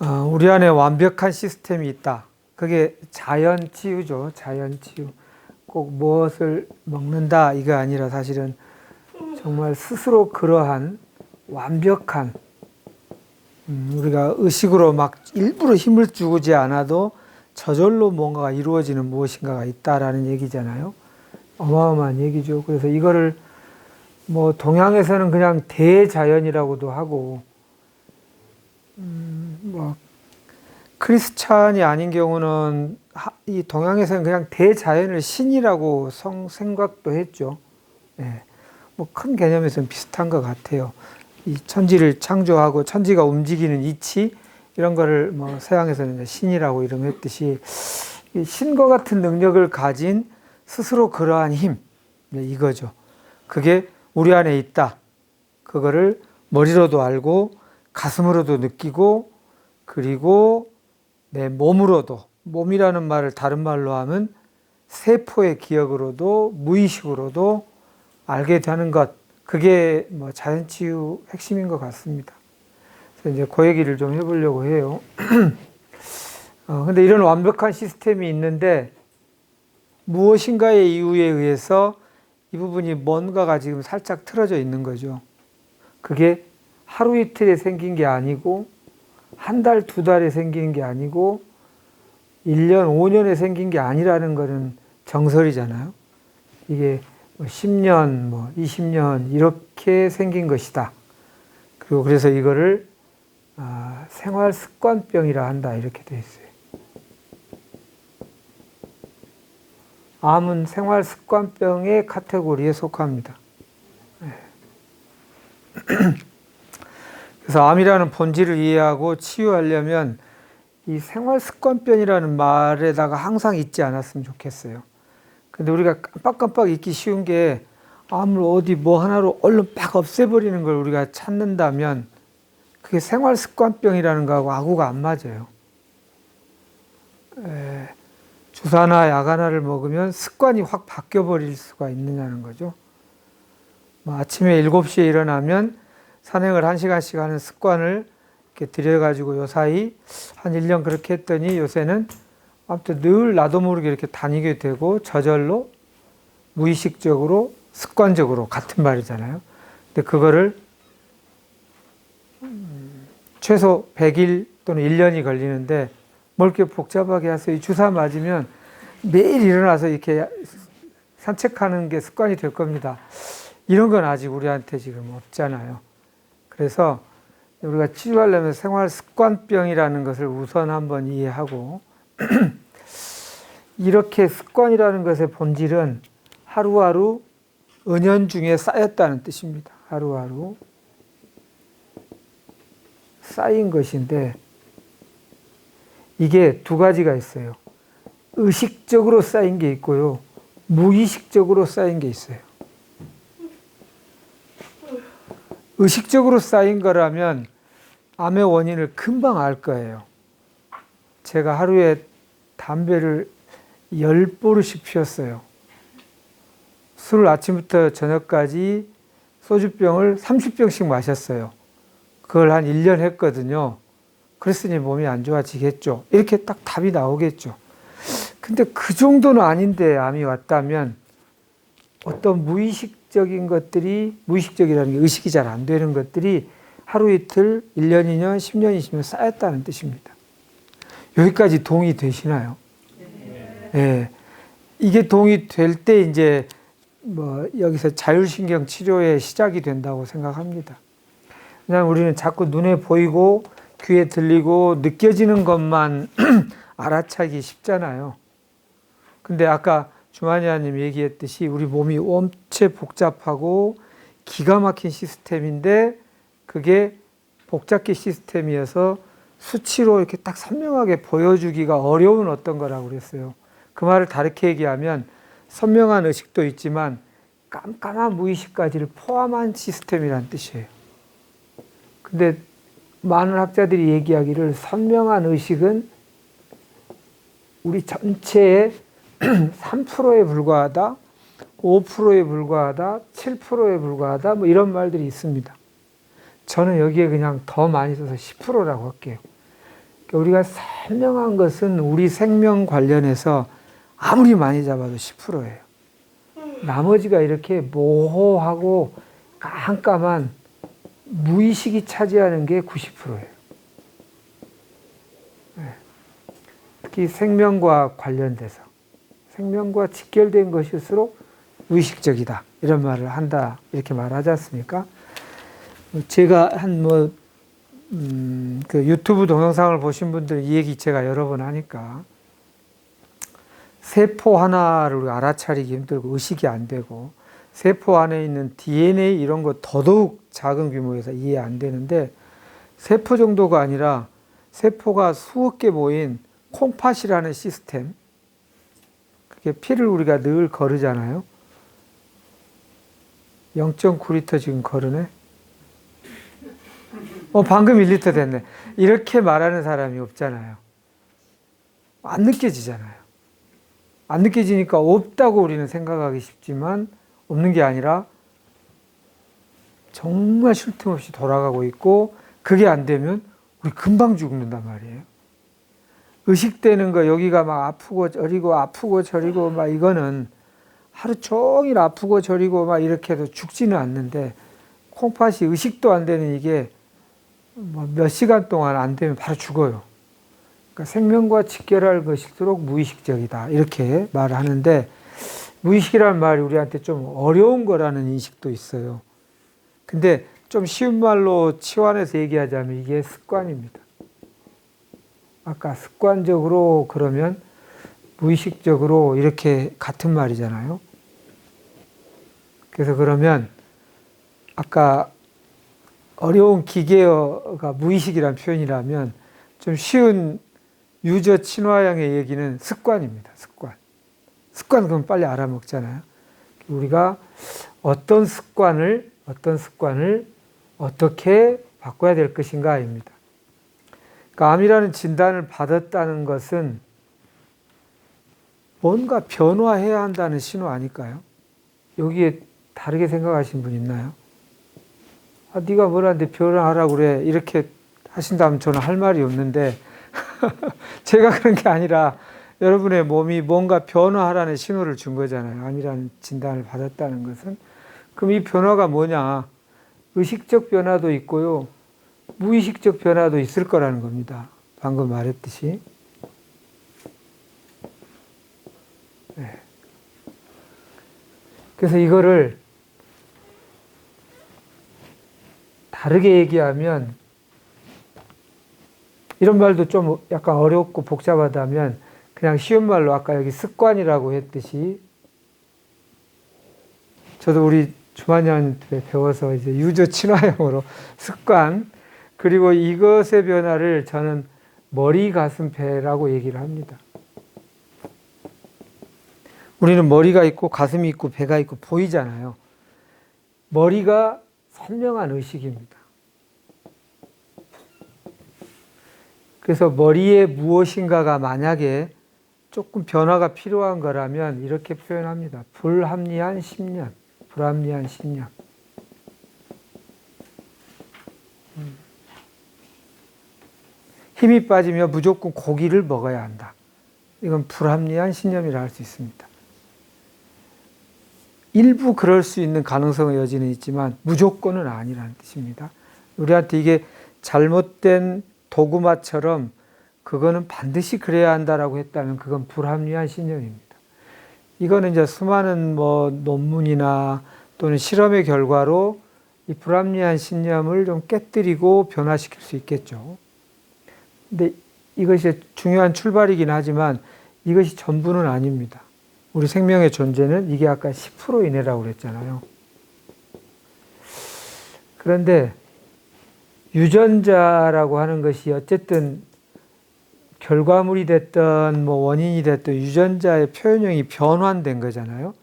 어, 우리 안에 완벽한 시스템이 있다. 그게 자연 치유죠. 자연 치유. 꼭 무엇을 먹는다 이거 아니라 사실은 정말 스스로 그러한 완벽한 음, 우리가 의식으로 막 일부러 힘을 주지 않아도 저절로 뭔가가 이루어지는 무엇인가가 있다라는 얘기잖아요. 어마어마한 얘기죠. 그래서 이거를 뭐 동양에서는 그냥 대자연이라고도 하고 음, 뭐 크리스찬이 아닌 경우는 하- 이 동양에서는 그냥 대자연을 신이라고 성, 생각도 했죠. 예. 뭐큰 개념에서는 비슷한 것 같아요. 이 천지를 창조하고 천지가 움직이는 이치 이런 거를 뭐 서양에서는 신이라고 이름했듯이 이 신과 같은 능력을 가진 스스로 그러한 힘 네, 이거죠. 그게 우리 안에 있다. 그거를 머리로도 알고 가슴으로도 느끼고 그리고 내 몸으로도 몸이라는 말을 다른 말로 하면 세포의 기억으로도 무의식으로도 알게 되는 것 그게 뭐 자연치유 핵심인 것 같습니다. 그래서 이제 그 얘기를 좀 해보려고 해요. 어, 근데 이런 완벽한 시스템이 있는데 무엇인가의 이유에 의해서 이 부분이 뭔가가 지금 살짝 틀어져 있는 거죠. 그게 하루 이틀에 생긴 게 아니고 한 달, 두 달에 생기는 게 아니고 1년, 5년에 생긴 게 아니라는 거는 정설이잖아요. 이게 뭐 10년, 뭐 20년 이렇게 생긴 것이다. 그리고 그래서 이거를 아, 생활 습관병이라 한다 이렇게 돼 있어요. 암은 생활 습관병의 카테고리에 속합니다. 네. 그래서 암이라는 본질을 이해하고 치유하려면 이 생활 습관병이라는 말에다가 항상 잊지 않았으면 좋겠어요. 근데 우리가 깜빡깜빡 잊기 쉬운 게 암을 어디 뭐 하나로 얼른 빡 없애버리는 걸 우리가 찾는다면 그게 생활 습관병이라는 거하고 아구가 안 맞아요. 에, 주사나 약 하나를 먹으면 습관이 확 바뀌어 버릴 수가 있느냐는 거죠. 뭐 아침에 7시에 일어나면 산행을 1시간씩 하는 습관을 이렇게 들여가지고 요 사이 한 1년 그렇게 했더니 요새는 아무튼 늘 나도 모르게 이렇게 다니게 되고 저절로 무의식적으로 습관적으로 같은 말이잖아요. 근데 그거를 음, 최소 100일 또는 1년이 걸리는데 뭘 이렇게 복잡하게 하세요. 이 주사 맞으면 매일 일어나서 이렇게 산책하는 게 습관이 될 겁니다. 이런 건 아직 우리한테 지금 없잖아요. 그래서 우리가 치료하려면 생활 습관병이라는 것을 우선 한번 이해하고 이렇게 습관이라는 것의 본질은 하루하루 은연 중에 쌓였다는 뜻입니다. 하루하루 쌓인 것인데 이게 두 가지가 있어요. 의식적으로 쌓인 게 있고요. 무의식적으로 쌓인 게 있어요. 의식적으로 쌓인 거라면 암의 원인을 금방 알 거예요. 제가 하루에 담배를 열 보루씩 피웠어요. 술을 아침부터 저녁까지 소주병을 30병씩 마셨어요. 그걸 한 1년 했거든요. 그랬으니 몸이 안 좋아지겠죠. 이렇게 딱 답이 나오겠죠. 근데 그 정도는 아닌데 암이 왔다면 어떤 무의식 적인 것들이 무의식적이라는 게 의식이 잘 안 되는 것들이 하루 이틀, 1년, 2년, 10년, 20년 쌓였다는 뜻입니다. 여기까지 동의 되시나요? 예. 이게 동의 될 때 이제 뭐 여기서 자율신경 치료의 시작이 된다고 생각합니다. 그냥 우리는 자꾸 눈에 보이고 귀에 들리고 느껴지는 것만 알아차기 쉽잖아요. 근데 아까 주마니아님 얘기했듯이 우리 몸이 엄청 복잡하고 기가 막힌 시스템인데 그게 복잡기 시스템이어서 수치로 이렇게 딱 선명하게 보여주기가 어려운 어떤 거라고 그랬어요. 그 말을 다르게 얘기하면 선명한 의식도 있지만 깜깜한 무의식까지를 포함한 시스템이란 뜻이에요. 근데 많은 학자들이 얘기하기를 선명한 의식은 우리 전체의 3%에 불과하다, 5%에 불과하다, 7%에 불과하다, 뭐 이런 말들이 있습니다. 저는 여기에 그냥 더 많이 써서 10%라고 할게요. 우리가 설명한 것은 우리 생명 관련해서 아무리 많이 잡아도 10%예요. 나머지가 이렇게 모호하고 깜깜한 무의식이 차지하는 게 90%예요. 특히 생명과 관련돼서 생명과 직결된 것일수록 무 의식적이다 이런 말을 한다 이렇게 말하지 않습니까? 제가 한뭐 음, 그 유튜브 동영상을 보신 분들 이 얘기 제가 여러 번 하니까 세포 하나를 알아차리기 힘들고 의식이 안 되고 세포 안에 있는 DNA 이런 거 더더욱 작은 규모에서 이해 안 되는데 세포 정도가 아니라 세포가 수억 개 모인 콩팥이라는 시스템 그게 피를 우리가 늘 거르잖아요. 0.9리터 지금 거르네. 어, 방금 1리터 됐네. 이렇게 말하는 사람이 없잖아요. 안 느껴지잖아요. 안 느껴지니까 없다고 우리는 생각하기 쉽지만 없는 게 아니라 정말 쉴 틈 없이 돌아가고 있고 그게 안 되면 우리 금방 죽는단 말이에요. 의식되는 거 여기가 막 아프고 저리고 아프고 저리고 막 이거는 하루 종일 아프고 저리고 막 이렇게 해도 죽지는 않는데 콩팥이 의식도 안 되는 이게 뭐 몇 시간 동안 안 되면 바로 죽어요. 그러니까 생명과 직결할 것일수록 무의식적이다 이렇게 말을 하는데 무의식이라는 말이 우리한테 좀 어려운 거라는 인식도 있어요. 근데 좀 쉬운 말로 치환해서 얘기하자면 이게 습관입니다. 아까 습관적으로 그러면 무의식적으로 이렇게 같은 말이잖아요. 그래서 그러면 아까 어려운 기계어가 무의식이란 표현이라면 좀 쉬운 유저 친화형의 얘기는 습관입니다. 습관. 습관 그럼 빨리 알아먹잖아요. 우리가 어떤 습관을 어떤 습관을 어떻게 바꿔야 될 것인가입니다. 그러니까 암이라는 진단을 받았다는 것은 뭔가 변화해야 한다는 신호 아닐까요? 여기에 다르게 생각하신 분 있나요? 아, 네가 뭐라는데 변화하라고 그래. 이렇게 하신다면 저는 할 말이 없는데 제가 그런 게 아니라 여러분의 몸이 뭔가 변화하라는 신호를 준 거잖아요. 암이라는 진단을 받았다는 것은. 그럼 이 변화가 뭐냐? 의식적 변화도 있고요. 무의식적 변화도 있을 거라는 겁니다. 방금 말했듯이. 네. 그래서 이거를 다르게 얘기하면 이런 말도 좀 약간 어렵고 복잡하다면 그냥 쉬운 말로 아까 여기 습관이라고 했듯이 저도 우리 주만이한테 배워서 이제 유저 친화형으로 습관 그리고 이것의 변화를 저는 머리, 가슴, 배라고 얘기를 합니다. 우리는 머리가 있고 가슴이 있고 배가 있고 보이잖아요. 머리가 선명한 의식입니다. 그래서 머리에 무엇인가가 만약에 조금 변화가 필요한 거라면 이렇게 표현합니다. 불합리한 심년, 불합리한 심년. 힘이 빠지며 무조건 고기를 먹어야 한다. 이건 불합리한 신념이라 할 수 있습니다. 일부 그럴 수 있는 가능성의 여지는 있지만 무조건은 아니라는 뜻입니다. 우리한테 이게 잘못된 도구마처럼 그거는 반드시 그래야 한다라고 했다면 그건 불합리한 신념입니다. 이거는 이제 수많은 뭐 논문이나 또는 실험의 결과로 이 불합리한 신념을 좀 깨뜨리고 변화시킬 수 있겠죠. 근데 이것이 중요한 출발이긴 하지만 이것이 전부는 아닙니다. 우리 생명의 존재는 이게 아까 10% 이내라고 그랬잖아요. 그런데 유전자라고 하는 것이 어쨌든 결과물이 됐던 뭐 원인이 됐던 유전자의 표현형이 변환된 거잖아요.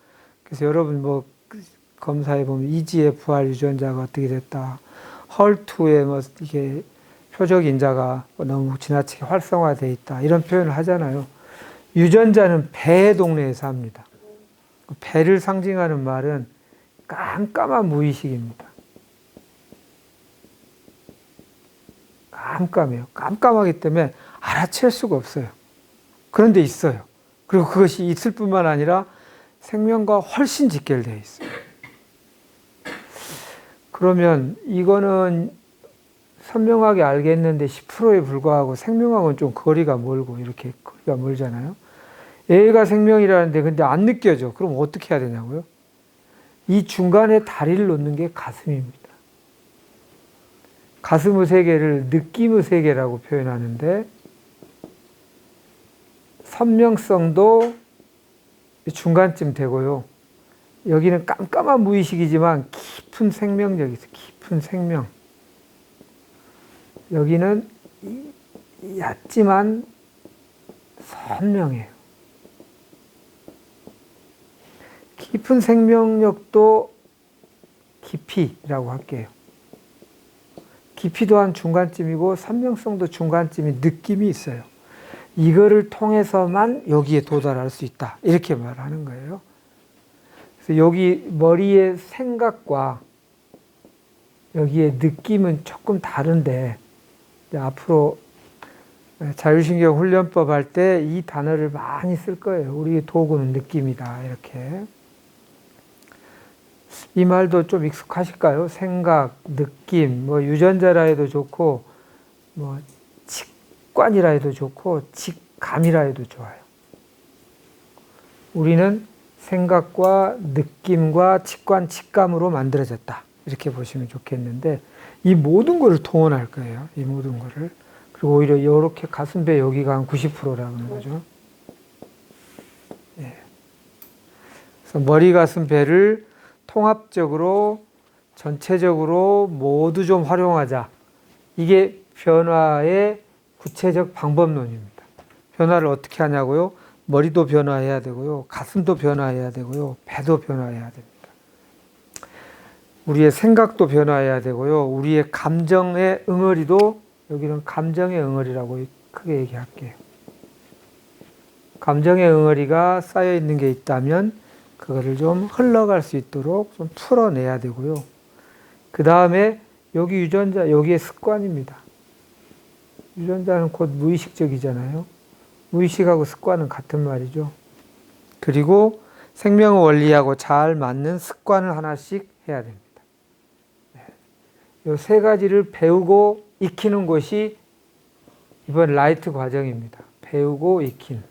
그래서 여러분 뭐 검사해 보면 EGFR 유전자가 어떻게 됐다. 헐투의 뭐 이게 표적 인자가 너무 지나치게 활성화되어 있다. 이런 표현을 하잖아요. 유전자는 배의 동네에 삽니다. 배를 상징하는 말은 깜깜한 무의식입니다. 깜깜해요. 깜깜하기 때문에 알아챌 수가 없어요. 그런데 있어요. 그리고 그것이 있을 뿐만 아니라 생명과 훨씬 직결되어 있어요. 그러면 이거는 선명하게 알겠는데 10%에 불과하고 생명하고는 좀 거리가 멀고 이렇게 거리가 멀잖아요. 얘가 생명이라는데 근데 안 느껴져. 그럼 어떻게 해야 되냐고요? 이 중간에 다리를 놓는 게 가슴입니다. 가슴의 세계를 느낌의 세계라고 표현하는데 선명성도 중간쯤 되고요. 여기는 깜깜한 무의식이지만 깊은 생명력이 있어요. 깊은 생명. 여기는 얕지만 선명해요. 깊은 생명력도 깊이라고 할게요. 깊이 또한 중간쯤이고 선명성도 중간쯤이 느낌이 있어요. 이거를 통해서만 여기에 도달할 수 있다. 이렇게 말하는 거예요. 그래서 여기 머리의 생각과 여기에 느낌은 조금 다른데 앞으로 자율신경 훈련법 할 때 이 단어를 많이 쓸 거예요. 우리 도구는 느낌이다. 이렇게. 이 말도 좀 익숙하실까요? 생각, 느낌, 뭐 유전자라 해도 좋고, 뭐 직관이라 해도 좋고, 직감이라 해도 좋아요. 우리는 생각과 느낌과 직관, 직감으로 만들어졌다. 이렇게 보시면 좋겠는데, 이 모든 것을 동원할 거예요. 이 모든 것을. 그리고 오히려 이렇게 가슴배 여기가 한 90%라는 거죠. 예. 그래서 머리, 가슴, 배를 통합적으로 전체적으로 모두 좀 활용하자. 이게 변화의 구체적 방법론입니다. 변화를 어떻게 하냐고요? 머리도 변화해야 되고요. 가슴도 변화해야 되고요. 배도 변화해야 됩니다. 우리의 생각도 변화해야 되고요. 우리의 감정의 응어리도 여기는 감정의 응어리라고 크게 얘기할게요. 감정의 응어리가 쌓여 있는 게 있다면 그거를 좀 흘러갈 수 있도록 좀 풀어내야 되고요. 그 다음에 여기 유전자, 여기에 습관입니다. 유전자는 곧 무의식적이잖아요. 무의식하고 습관은 같은 말이죠. 그리고 생명 원리하고 잘 맞는 습관을 하나씩 해야 됩니다. 이 세 가지를 배우고 익히는 것이 이번 라이트 과정입니다. 배우고 익힌.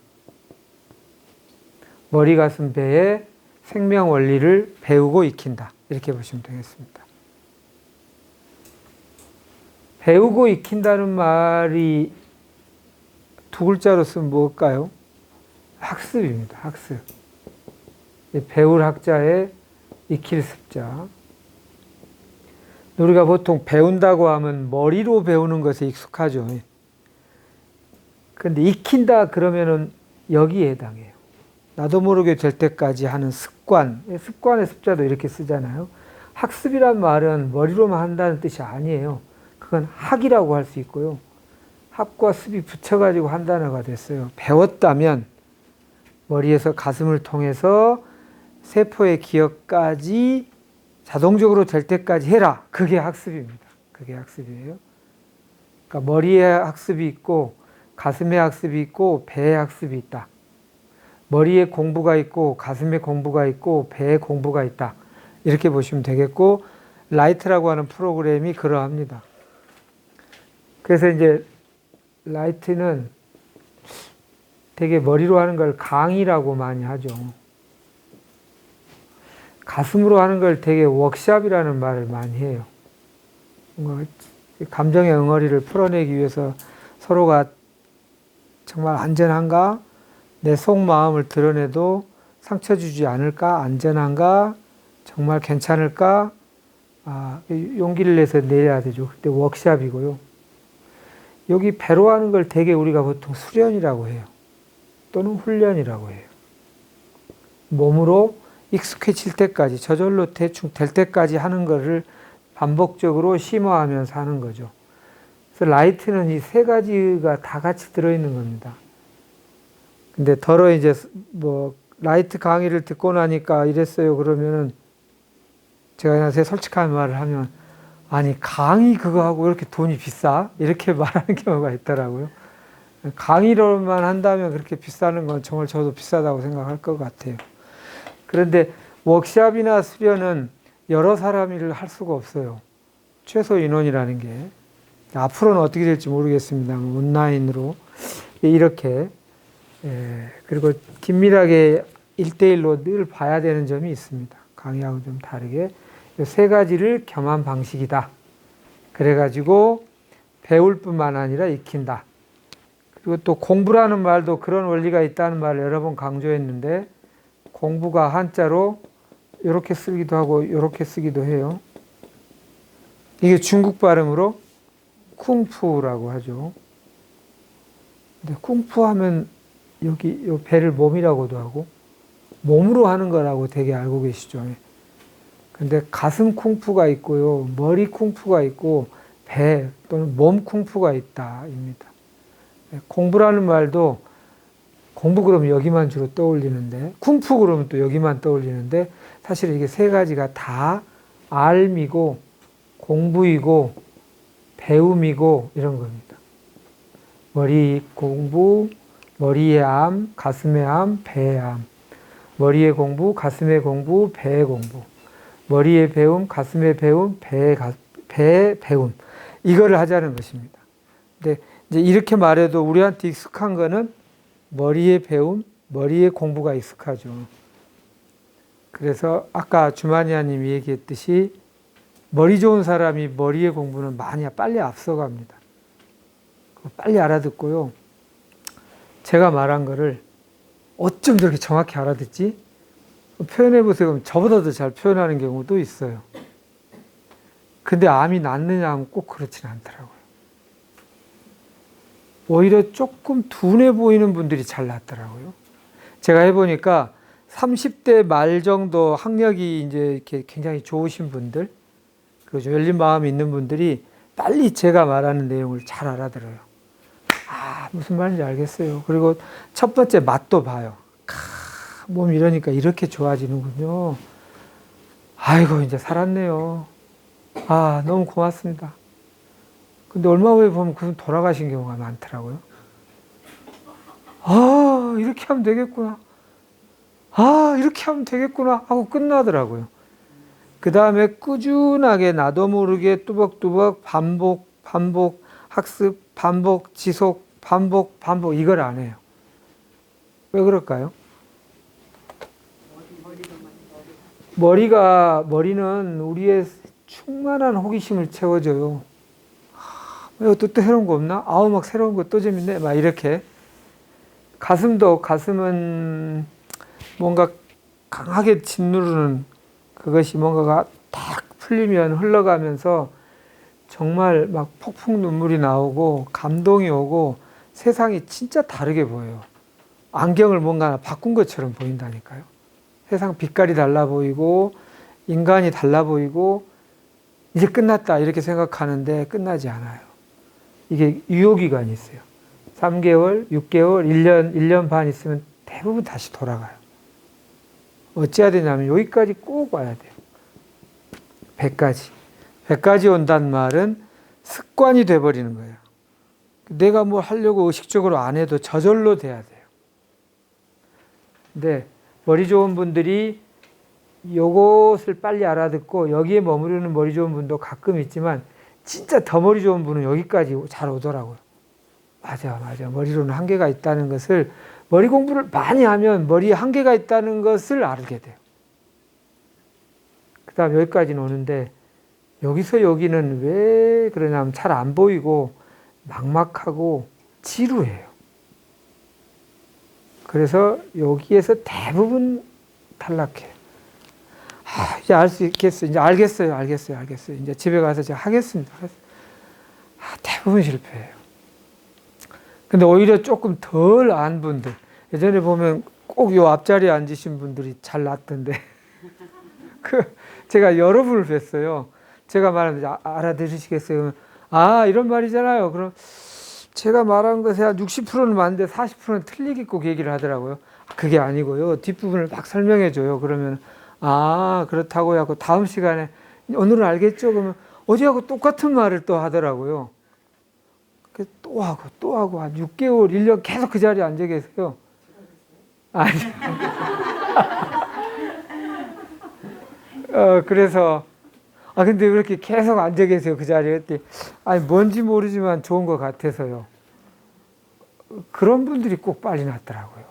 머리, 가슴, 배의 생명 원리를 배우고 익힌다. 이렇게 보시면 되겠습니다. 배우고 익힌다는 말이 두 글자로 쓰면 뭘까요? 학습입니다. 학습. 배울 학자의 익힐 습자. 우리가 보통 배운다고 하면 머리로 배우는 것에 익숙하죠. 그런데 익힌다 그러면은 여기에 해당해요. 나도 모르게 될 때까지 하는 습관, 습관의 습자도 이렇게 쓰잖아요. 학습이란 말은 머리로만 한다는 뜻이 아니에요. 그건 학이라고 할 수 있고요. 학과 습이 붙여가지고 한 단어가 됐어요. 배웠다면 머리에서 가슴을 통해서 세포의 기억까지 자동적으로 될 때까지 해라. 그게 학습입니다. 그게 학습이에요. 그러니까 머리에 학습이 있고 가슴에 학습이 있고 배에 학습이 있다. 머리에 공부가 있고 가슴에 공부가 있고 배에 공부가 있다. 이렇게 보시면 되겠고 라이트라고 하는 프로그램이 그러합니다. 그래서 이제 라이트는 되게 머리로 하는 걸 강의라고 많이 하죠. 가슴으로 하는 걸 되게 워크샵이라는 말을 많이 해요. 감정의 응어리를 풀어내기 위해서 서로가 정말 안전한가? 내 속마음을 드러내도 상처 주지 않을까? 안전한가? 정말 괜찮을까? 아, 용기를 내서 내야 되죠. 그때 워크샵이고요. 여기 배로 하는 걸 되게 우리가 보통 수련이라고 해요. 또는 훈련이라고 해요. 몸으로 익숙해질 때까지 저절로 대충 될 때까지 하는 것을 반복적으로 심화하면서 하는 거죠. 그래서 라이트는 이 세 가지가 다 같이 들어있는 겁니다. 근데 더러 이제 뭐 라이트 강의를 듣고 나니까 이랬어요. 그러면은 제가 그냥 제 솔직한 말을 하면 아니 강의 그거 하고 이렇게 돈이 비싸? 이렇게 말하는 경우가 있더라고요. 강의로만 한다면 그렇게 비싸는 건 정말 저도 비싸다고 생각할 것 같아요. 그런데 워크샵이나 수련은 여러 사람이 할 수가 없어요. 최소 인원이라는 게. 앞으로는 어떻게 될지 모르겠습니다. 온라인으로 이렇게 예, 그리고 긴밀하게 일대일로늘 봐야 되는 점이 있습니다. 강의하고 좀 다르게 이세 가지를 겸한 방식이다. 그래가지고 배울 뿐만 아니라 익힌다. 그리고 또 공부라는 말도 그런 원리가 있다는 말을 여러 번 강조했는데 공부가 한자로 이렇게 쓰기도 하고 이렇게 쓰기도 해요. 이게 중국 발음으로 쿵푸라고 하죠. 근데 쿵푸 하면 여기 요 배를 몸이라고도 하고 몸으로 하는 거라고 되게 알고 계시죠. 근데 가슴 쿵푸가 있고요. 머리 쿵푸가 있고 배 또는 몸 쿵푸가 있다입니다. 공부라는 말도 공부 그러면 여기만 주로 떠올리는데 쿵푸 그러면 또 여기만 떠올리는데 사실 이게 세 가지가 다 알미고 공부이고 배움이고 이런 겁니다. 머리 공부, 머리의 암, 가슴의 암, 배의 암. 머리의 공부, 가슴의 공부, 배의 공부. 머리의 배움, 가슴의 배움, 배의, 가, 배의 배움. 이거를 하자는 것입니다. 근데 이제 이렇게 말해도 우리한테 익숙한 거는 머리의 배움, 머리의 공부가 익숙하죠. 그래서 아까 주마니아님이 얘기했듯이 머리 좋은 사람이 머리의 공부는 많이 빨리 앞서갑니다. 빨리 알아듣고요. 제가 말한 거를 어쩜 저렇게 정확히 알아듣지? 표현해 보세요. 그럼 저보다도 잘 표현하는 경우도 있어요. 근데 암이 낫느냐 하면 꼭 그렇지는 않더라고요. 오히려 조금 둔해 보이는 분들이 잘 낫더라고요. 제가 해보니까 30대 말 정도 학력이 이제 이렇게 굉장히 좋으신 분들, 그리고 열린 마음이 있는 분들이 빨리 제가 말하는 내용을 잘 알아들어요. 아, 무슨 말인지 알겠어요. 그리고 첫 번째 맛도 봐요. 카, 몸 이러니까 이렇게 좋아지는군요. 아이고, 이제 살았네요. 아, 너무 고맙습니다. 근데 얼마 후에 보면 그분 돌아가신 경우가 많더라고요. 아, 이렇게 하면 되겠구나. 아, 이렇게 하면 되겠구나. 하고 끝나더라고요. 그 다음에 꾸준하게 나도 모르게 뚜벅뚜벅 반복, 반복, 학습, 반복, 지속, 반복, 반복, 이걸 안 해요. 왜 그럴까요? 머리가, 머리는 우리의 충만한 호기심을 채워줘요. 이것도 또 새로운 거 없나? 아우, 막 새로운 거 또 재밌네. 막 이렇게. 가슴도, 가슴은 뭔가 강하게 짓누르는 그것이 뭔가가 탁 풀리면 흘러가면서 정말 막 폭풍 눈물이 나오고 감동이 오고 세상이 진짜 다르게 보여요. 안경을 뭔가 바꾼 것처럼 보인다니까요. 세상 빛깔이 달라 보이고 인간이 달라 보이고 이제 끝났다 이렇게 생각하는데 끝나지 않아요. 이게 유효 기간이 있어요. 3개월, 6개월, 1년, 1년 반 있으면 대부분 다시 돌아가요. 어찌해야 되냐면 여기까지 꼭 와야 돼요. 100까지. 100까지 온다는 말은 습관이 돼버리는 거예요. 내가 뭘 하려고 의식적으로 안 해도 저절로 돼야 돼요. 근데 머리 좋은 분들이 요것을 빨리 알아듣고 여기에 머무르는 머리 좋은 분도 가끔 있지만 진짜 더 머리 좋은 분은 여기까지 잘 오더라고요. 맞아, 맞아. 머리로는 한계가 있다는 것을 머리 공부를 많이 하면 머리에 한계가 있다는 것을 알게 돼요. 그 다음 여기까지는 오는데 여기서 여기는 왜 그러냐면 잘 안 보이고 막막하고 지루해요. 그래서 여기에서 대부분 탈락해요. 아, 이제 알 수 있겠어요. 이제 알겠어요. 알겠어요. 알겠어요. 이제 집에 가서 제가 하겠습니다. 아, 대부분 실패해요. 근데 오히려 조금 덜 안 분들, 예전에 보면 꼭 요 앞자리에 앉으신 분들이 잘 났던데, 그, 제가 여러분을 뵀어요. 제가 말하면 아, 알아들으시겠어요? 아, 이런 말이잖아요. 그럼 제가 말한 것에 한 60%는 맞는데 40%는 틀리겠고 그 얘기를 하더라고요. 그게 아니고요. 뒷부분을 막 설명해 줘요. 그러면 아, 그렇다고 하고 다음 시간에 오늘은 알겠죠? 그러면 어제하고 똑같은 말을 또 하더라고요. 그또 하고 또 하고 한 6개월, 1년 계속 그 자리에 앉아 계세요. 아니. 어, 그래서 아 근데 왜 이렇게 계속 앉아 계세요 그 자리에 했더니 아니 뭔지 모르지만 좋은 것 같아서요. 그런 분들이 꼭 빨리 낫더라고요.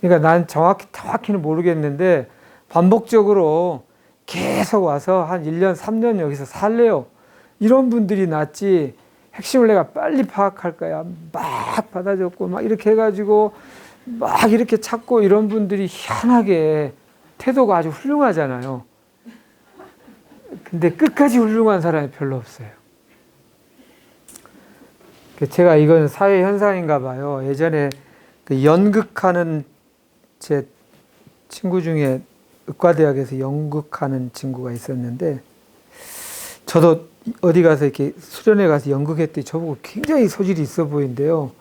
그러니까 난 정확히 정확히는 모르겠는데 반복적으로 계속 와서 한 1년, 3년 여기서 살래요. 이런 분들이 낫지 핵심을 내가 빨리 파악할 거야. 막 받아줬고 막 이렇게 해가지고 막 이렇게 찾고 이런 분들이 희한하게 태도가 아주 훌륭하잖아요. 근데 끝까지 훌륭한 사람이 별로 없어요. 그 제가 이건 사회 현상인가 봐요. 예전에 그 연극하는 제 친구 중에 의과대학에서 연극하는 친구가 있었는데 저도 어디 가서 이렇게 수련회 가서 연극했더니 저보고 굉장히 소질이 있어 보인대요.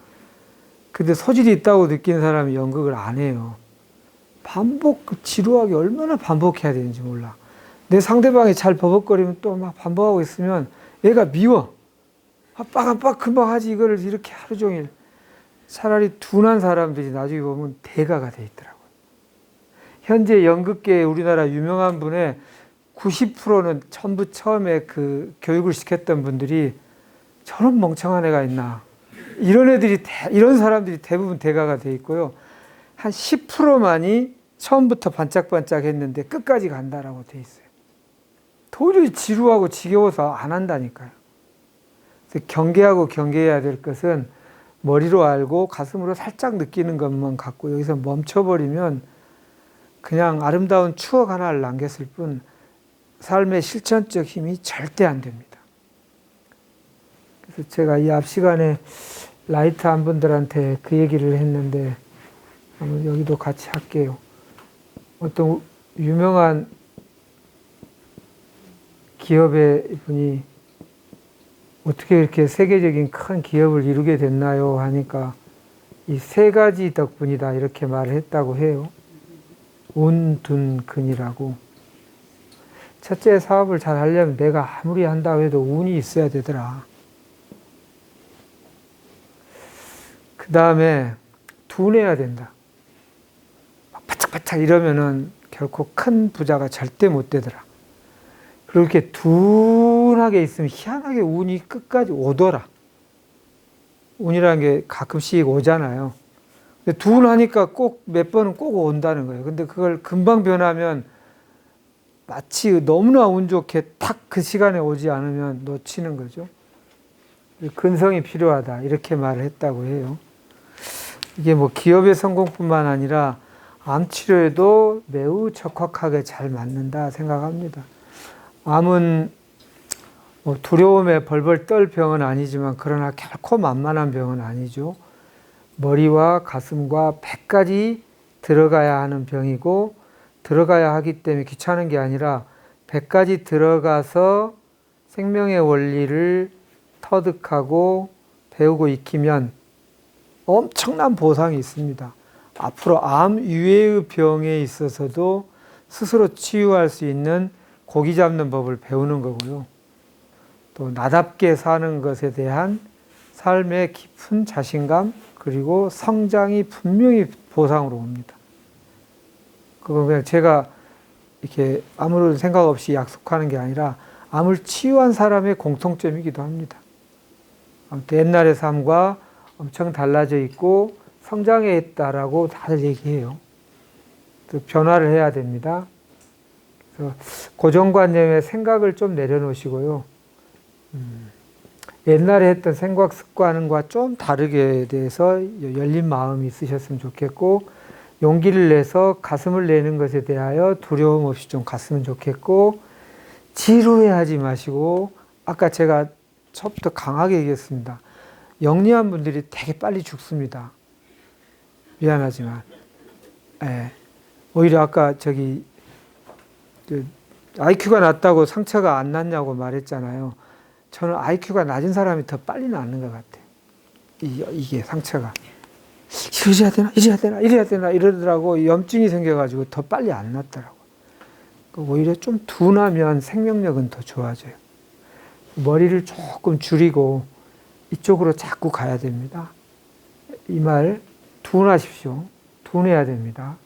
근데 소질이 있다고 느낀 사람이 연극을 안 해요. 반복, 그 지루하게 얼마나 반복해야 되는지 몰라. 내 상대방이 잘 버벅거리면 또 막 반복하고 있으면 얘가 미워. 아, 빡빡 금방 하지 이거를 이렇게 하루 종일. 차라리 둔한 사람들이 나중에 보면 대가가 돼 있더라고요. 현재 연극계 우리나라 유명한 분의 90%는 전부 처음에 그 교육을 시켰던 분들이 저런 멍청한 애가 있나. 이런 애들이, 대, 이런 사람들이 대부분 대가가 돼 있고요. 한 10%만이 처음부터 반짝반짝 했는데 끝까지 간다라고 돼 있어요. 도저히 지루하고 지겨워서 안 한다니까요. 경계하고 경계해야 될 것은 머리로 알고 가슴으로 살짝 느끼는 것만 갖고 여기서 멈춰버리면 그냥 아름다운 추억 하나를 남겼을 뿐 삶의 실천적 힘이 절대 안 됩니다. 그래서 제가 이 앞 시간에 라이트 한 분들한테 그 얘기를 했는데 여기도 같이 할게요. 어떤 유명한 기업의 분이 어떻게 이렇게 세계적인 큰 기업을 이루게 됐나요? 하니까 이 세 가지 덕분이다 이렇게 말을 했다고 해요. 운, 둔, 근이라고. 첫째 사업을 잘 하려면 내가 아무리 한다고 해도 운이 있어야 되더라. 그 다음에 둔해야 된다. 막 바짝바짝 이러면은 결코 큰 부자가 절대 못 되더라. 그렇게 둔하게 있으면 희한하게 운이 끝까지 오더라. 운이라는 게 가끔씩 오잖아요. 근데 둔하니까 꼭 몇 번은 꼭 온다는 거예요. 근데 그걸 금방 변하면 마치 너무나 운 좋게 탁 그 시간에 오지 않으면 놓치는 거죠. 근성이 필요하다. 이렇게 말을 했다고 해요. 이게 뭐 기업의 성공뿐만 아니라 암 치료에도 매우 적확하게 잘 맞는다 생각합니다. 암은 뭐 두려움에 벌벌 떨 병은 아니지만 그러나 결코 만만한 병은 아니죠. 머리와 가슴과 배까지 들어가야 하는 병이고 들어가야 하기 때문에 귀찮은 게 아니라 배까지 들어가서 생명의 원리를 터득하고 배우고 익히면 엄청난 보상이 있습니다. 앞으로 암 이외의 병에 있어서도 스스로 치유할 수 있는 고기 잡는 법을 배우는 거고요. 또 나답게 사는 것에 대한 삶의 깊은 자신감 그리고 성장이 분명히 보상으로 옵니다. 그건 그냥 제가 이렇게 아무런 생각 없이 약속하는 게 아니라 암을 치유한 사람의 공통점이기도 합니다. 아무튼 옛날의 삶과 엄청 달라져 있고 성장했다라고 다들 얘기해요. 또 변화를 해야 됩니다. 고정관념의 생각을 좀 내려놓으시고요. 음, 옛날에 했던 생각 습관과 좀 다르게 대해서 열린 마음이 있으셨으면 좋겠고 용기를 내서 가슴을 내는 것에 대하여 두려움 없이 좀 갔으면 좋겠고 지루해하지 마시고 아까 제가 처음부터 강하게 얘기했습니다. 영리한 분들이 되게 빨리 죽습니다. 미안하지만 예. 오히려 아까 저기 IQ가 낮다고 상처가 안 났냐고 말했잖아요. 저는 IQ가 낮은 사람이 더 빨리 낫는 것 같아요. 이, 이게 상처가. 이래야 되나, 이래야 되나, 이래야 되나, 이러더라고. 염증이 생겨가지고 더 빨리 안 낫더라고. 오히려 좀 둔하면 생명력은 더 좋아져요. 머리를 조금 줄이고, 이쪽으로 자꾸 가야 됩니다. 이 말 둔하십시오. 둔해야 됩니다.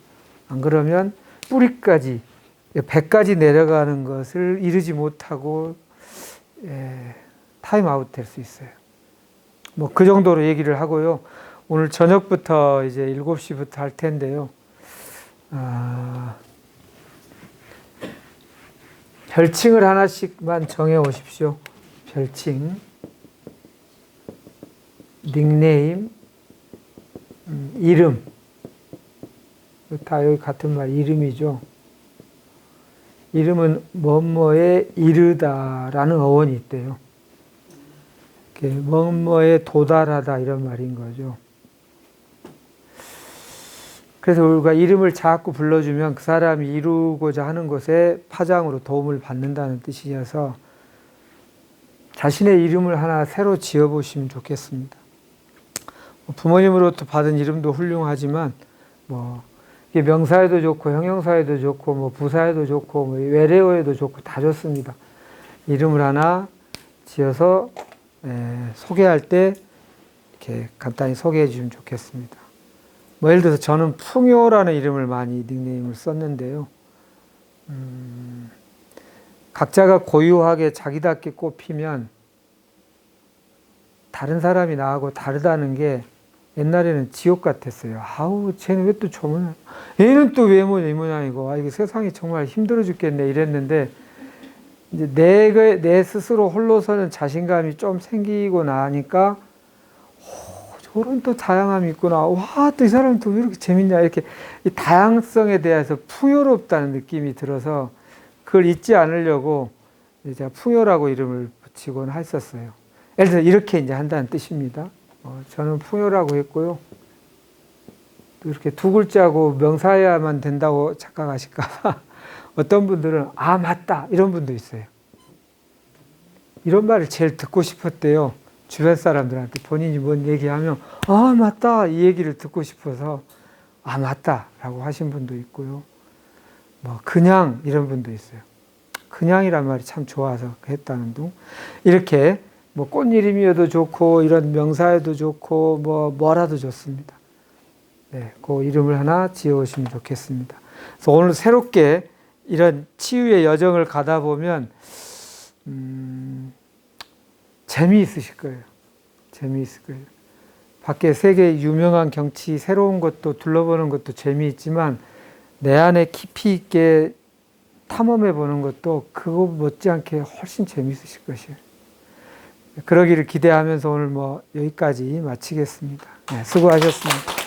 안 그러면 뿌리까지, 배까지 내려가는 것을 이루지 못하고 예, 타임아웃 될 수 있어요. 뭐 그 정도로 얘기를 하고요. 오늘 저녁부터 이제 7시부터 할 텐데요. 아, 별칭을 하나씩만 정해 오십시오. 별칭, 닉네임, 음, 이름. 다 여기 같은 말, 이름이죠. 이름은 뭐뭐에 이르다라는 어원이 있대요. 뭐뭐에 도달하다 이런 말인 거죠. 그래서 우리가 이름을 자꾸 불러주면 그 사람이 이루고자 하는 것에 파장으로 도움을 받는다는 뜻이어서 자신의 이름을 하나 새로 지어보시면 좋겠습니다. 뭐 부모님으로부터 받은 이름도 훌륭하지만 뭐 명사에도 좋고 형용사에도 좋고 뭐 부사에도 좋고 뭐 외래어에도 좋고 다 좋습니다. 이름을 하나 지어서 에, 소개할 때 이렇게 간단히 소개해 주시면 좋겠습니다. 뭐 예를 들어서 저는 풍요라는 이름을 많이 닉네임을 썼는데요. 음, 각자가 고유하게 자기답게 꼽히면 다른 사람이 나하고 다르다는 게 옛날에는 지옥 같았어요. 아우, 쟤는 왜 또 저 모양, 얘는 또왜 모양, 이 모양이고, 아, 이게 세상이 정말 힘들어 죽겠네, 이랬는데, 이제 내, 내 스스로 홀로서는 자신감이 좀 생기고 나니까, 오, 저런 또 다양함이 있구나. 와, 또 이 사람 또왜 이렇게 재밌냐. 이렇게 이 다양성에 대해서 풍요롭다는 느낌이 들어서 그걸 잊지 않으려고 제가 풍요라고 이름을 붙이곤 했었어요. 예를 들어 이렇게 이제 한다는 뜻입니다. 어, 저는 풍요라고 했고요. 또 이렇게 두 글자고 명사여야만 된다고 착각하실까봐 어떤 분들은 아 맞다 이런 분도 있어요. 이런 말을 제일 듣고 싶었대요. 주변 사람들한테 본인이 뭔 얘기하면 아 맞다 이 얘기를 듣고 싶어서 아 맞다라고 하신 분도 있고요. 뭐 그냥 이런 분도 있어요. 그냥이란 말이 참 좋아서 했다는 둥 이렇게 뭐 꽃 이름이어도 좋고 이런 명사에도 좋고 뭐 뭐라도 좋습니다. 네, 그 이름을 하나 지어오시면 좋겠습니다. 그래서 오늘 새롭게 이런 치유의 여정을 가다 보면 음, 재미있으실 거예요. 재미있을 거예요. 밖에 세계 유명한 경치 새로운 것도 둘러보는 것도 재미있지만 내 안에 깊이 있게 탐험해 보는 것도 그거 못지않게 훨씬 재미있으실 것이에요. 그러기를 기대하면서 오늘 뭐 여기까지 마치겠습니다. 네, 수고하셨습니다.